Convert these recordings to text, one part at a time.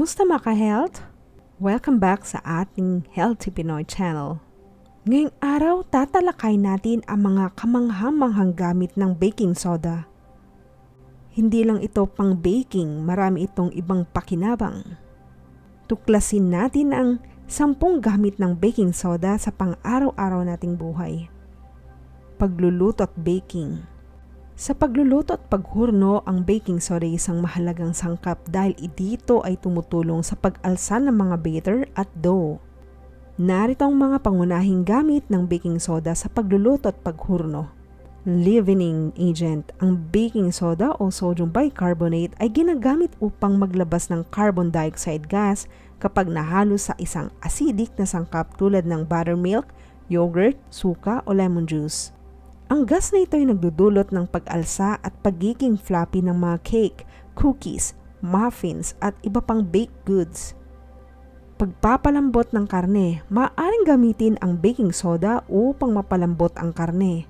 Kamusta mga ka-health? Welcome back sa ating Healthy Pinoy channel. Ngayong araw, tatalakay natin ang mga kamanghamanghang gamit ng baking soda. Hindi lang ito pang baking, marami itong ibang pakinabang. Tuklasin natin ang sampung gamit ng baking soda sa pang-araw-araw nating buhay. Pagluluto at baking. Sa pagluluto at paghurno, ang baking soda ay isang mahalagang sangkap dahil dito ay tumutulong sa pag-alsa ng mga batter at dough. Narito ang mga pangunahing gamit ng baking soda sa pagluluto at paghurno. Leavening agent, ang baking soda o sodium bicarbonate ay ginagamit upang maglabas ng carbon dioxide gas kapag nahalo sa isang acidic na sangkap tulad ng buttermilk, yogurt, suka o lemon juice. Ang gas na ito ay nagdudulot ng pag-alsa at pagiging fluffy ng mga cake, cookies, muffins at iba pang baked goods. Pagpapalambot ng karne, maaaring gamitin ang baking soda upang mapalambot ang karne.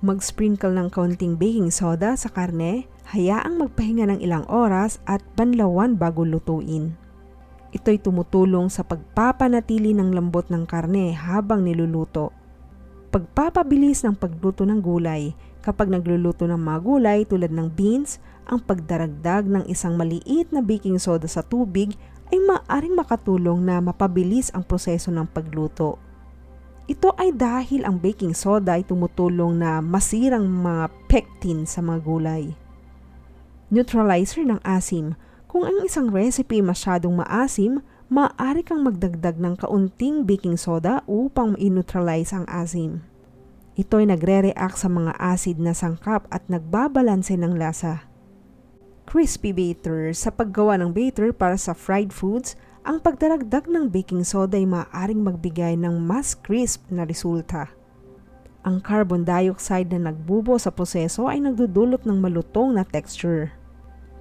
Mag-sprinkle ng kaunting baking soda sa karne, hayaang magpahinga ng ilang oras at banlawan bago lutuin. Ito'y tumutulong sa pagpapanatili ng lambot ng karne habang niluluto pagpapabilis ng pagluto ng gulay. Kapag nagluluto ng mga gulay tulad ng beans, ang pagdaragdag ng isang maliit na baking soda sa tubig ay maaring makatulong na mapabilis ang proseso ng pagluto. Ito ay dahil ang baking soda ay tumutulong na masirang mga pectin sa mga gulay. Neutralizer ng asim. Kung ang isang recipe masyadong maasim, maaari kang magdagdag ng kaunting baking soda upang i-neutralize ang asim. Ito ay nagre-react sa mga acid na sangkap at nagbabalanse ng lasa. Crispy batter. Sa paggawa ng batter para sa fried foods, ang pagdaragdag ng baking soda ay maaaring magbigay ng mas crisp na resulta. Ang carbon dioxide na nagbubo sa proseso ay nagdudulot ng malutong na texture.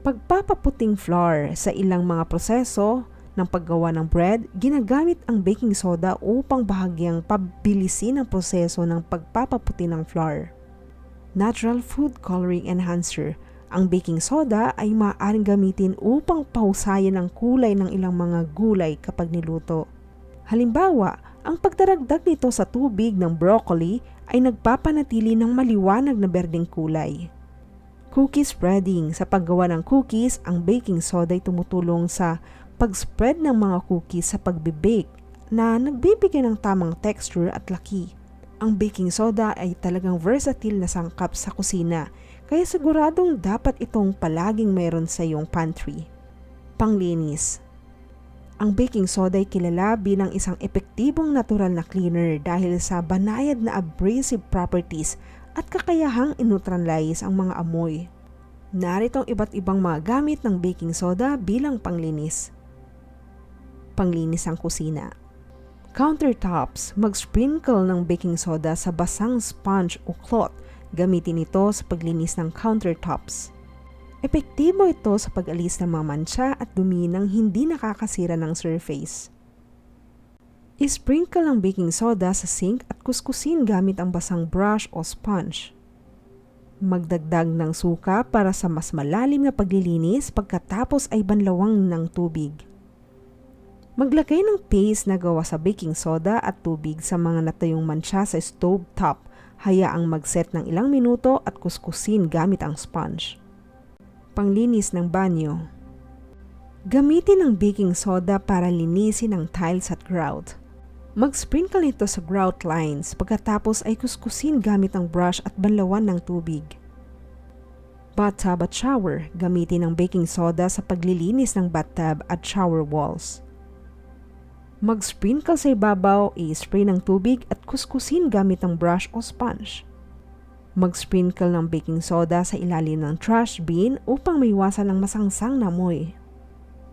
Pagpapaputing flour sa ilang mga proseso, ng paggawa ng bread, ginagamit ang baking soda upang bahagyang pabilisin ang proseso ng pagpapaputi ng flour. Natural Food Coloring Enhancer Ang baking soda ay maaaring gamitin upang pahusayan ang kulay ng ilang mga gulay kapag niluto. Halimbawa, ang pagdaragdag nito sa tubig ng broccoli ay nagpapanatili ng maliwanag na berdeng kulay. Cookie spreading. Sa paggawa ng cookies, ang baking soda ay tumutulong sa pag-spread ng mga cookies sa pagbe-bake na nagbibigay ng tamang texture at laki. Ang baking soda ay talagang versatile na sangkap sa kusina, kaya siguradong dapat itong palaging mayroon sa iyong pantry. Panglinis Ang baking soda ay kilala bilang isang epektibong natural na cleaner dahil sa banayad na abrasive properties at kakayahang inutralize ang mga amoy. Narito ang iba't ibang mga gamit ng baking soda bilang panglinis panglinis ang kusina. Countertops, mag-sprinkle ng baking soda sa basang sponge o cloth. Gamitin ito sa paglinis ng countertops. Epektibo ito sa pag-alis ng mga mancha at dumi ng hindi nakakasira ng surface. I-sprinkle ang baking soda sa sink at kuskusin gamit ang basang brush o sponge. Magdagdag ng suka para sa mas malalim na paglilinis pagkatapos ay banlawang ng tubig. Maglagay ng paste na gawa sa baking soda at tubig sa mga natayong mancha sa stove top. Hayaang mag-set ng ilang minuto at kuskusin gamit ang sponge. Panglinis ng banyo Gamitin ang baking soda para linisin ang tiles at grout. Mag-sprinkle ito sa grout lines pagkatapos ay kuskusin gamit ang brush at banlawan ng tubig. Bathtub at shower, gamitin ang baking soda sa paglilinis ng bathtub at shower walls. Mag-sprinkle sa ibabaw, i-spray ng tubig at kuskusin gamit ang brush o sponge. Mag-sprinkle ng baking soda sa ilalim ng trash bin upang maiwasan ng masangsang na amoy.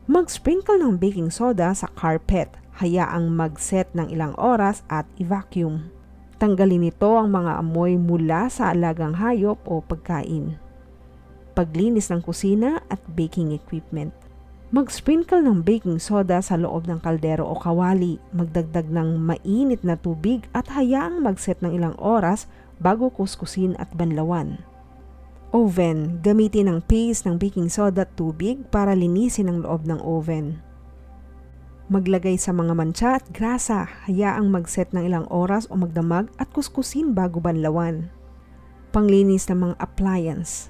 Mag-sprinkle ng baking soda sa carpet, hayaang mag-set ng ilang oras at i-vacuum. Tanggalin nito ang mga amoy mula sa alagang hayop o pagkain. Paglinis ng kusina at baking equipment. Mag-sprinkle ng baking soda sa loob ng kaldero o kawali, magdagdag ng mainit na tubig at hayaang mag-set ng ilang oras bago kuskusin at banlawan. Oven, gamitin ang paste ng baking soda at tubig para linisin ang loob ng oven. Maglagay sa mga mancha at grasa, hayaang mag-set ng ilang oras o magdamag at kuskusin bago banlawan. Panglinis ng mga appliance.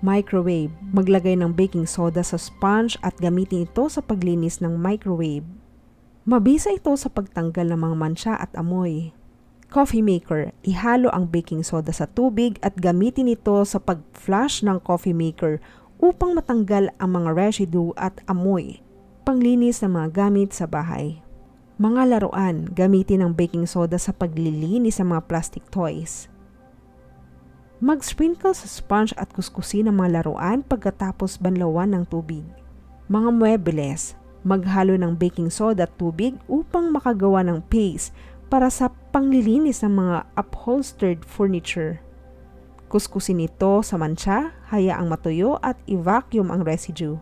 Microwave, maglagay ng baking soda sa sponge at gamitin ito sa paglinis ng microwave. Mabisa ito sa pagtanggal ng mga mancha at amoy. Coffee maker, ihalo ang baking soda sa tubig at gamitin ito sa pag-flush ng coffee maker upang matanggal ang mga residue at amoy panglinis ng mga gamit sa bahay. Mga laruan, gamitin ang baking soda sa paglilinis ng mga plastic toys. Mag-sprinkle sa sponge at kuskusin ang mga laruan pagkatapos banlawan ng tubig. Mga muebles, maghalo ng baking soda at tubig upang makagawa ng paste para sa panglilinis ng mga upholstered furniture. Kuskusin ito sa mancha, hayaang matuyo at i-vacuum ang residue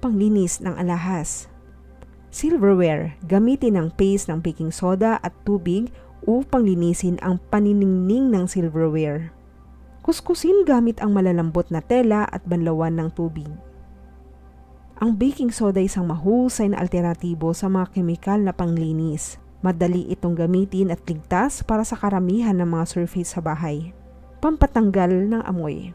panglinis ng alahas. Silverware, gamitin ang paste ng baking soda at tubig upang linisin ang paniningning ng silverware. Kuskusin gamit ang malalambot na tela at banlawan ng tubig. Ang baking soda ay isang mahusay na alternatibo sa mga kemikal na panglinis. Madali itong gamitin at ligtas para sa karamihan ng mga surface sa bahay. Pampatanggal ng amoy.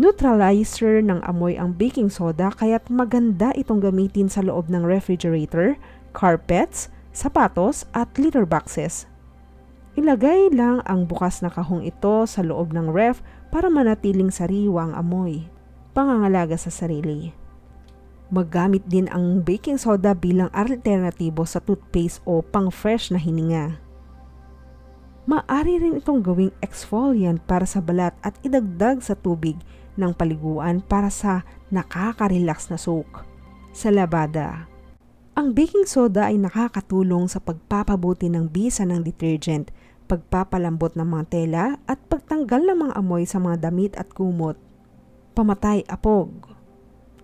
Neutralizer ng amoy ang baking soda kaya't maganda itong gamitin sa loob ng refrigerator, carpets, sapatos at litter boxes. Ilagay lang ang bukas na kahong ito sa loob ng ref para manatiling sariwa ang amoy. Pangangalaga sa sarili. Maggamit din ang baking soda bilang alternatibo sa toothpaste o pang-fresh na hininga. Maari rin itong gawing exfoliant para sa balat at idagdag sa tubig ng paliguan para sa nakaka-relax na soak. Sa labada, ang baking soda ay nakakatulong sa pagpapabuti ng bisa ng detergent, pagpapalambot ng mga tela at pagtanggal ng mga amoy sa mga damit at kumot. Pamatay apog.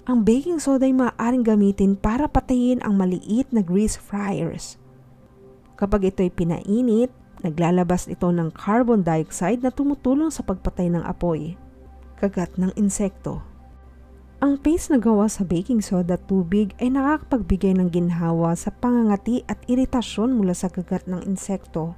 Ang baking soda ay maaaring gamitin para patayin ang maliit na grease fryers. Kapag ito ay pinainit, naglalabas ito ng carbon dioxide na tumutulong sa pagpatay ng apoy kagat ng insekto. Ang paste na gawa sa baking soda at tubig ay nakakapagbigay ng ginhawa sa pangangati at iritasyon mula sa kagat ng insekto.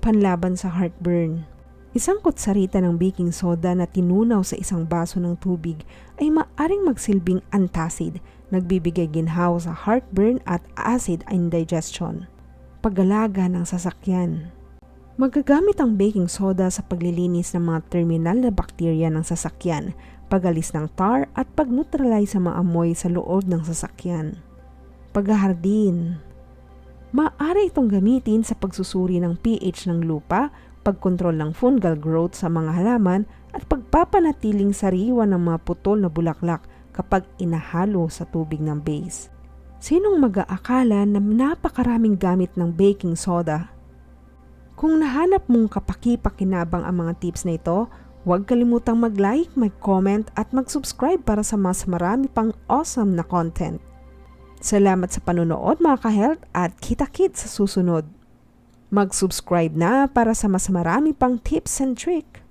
Panlaban sa heartburn. Isang kutsarita ng baking soda na tinunaw sa isang baso ng tubig ay maaring magsilbing antacid, nagbibigay ginhawa sa heartburn at acid indigestion. Pagalaga ng sasakyan. Magagamit ang baking soda sa paglilinis ng mga terminal na bakterya ng sasakyan, pagalis ng tar at pag-neutralize sa mga amoy sa loob ng sasakyan. Paghahardin Maaari itong gamitin sa pagsusuri ng pH ng lupa, pagkontrol ng fungal growth sa mga halaman at pagpapanatiling sariwa ng mga putol na bulaklak kapag inahalo sa tubig ng base. Sinong mag-aakala na napakaraming gamit ng baking soda kung nahanap mong kapaki-pakinabang ang mga tips na ito, huwag kalimutang mag-like, mag-comment at mag-subscribe para sa mas marami pang awesome na content. Salamat sa panonood mga ka-health at kita-kit sa susunod. Mag-subscribe na para sa mas marami pang tips and trick.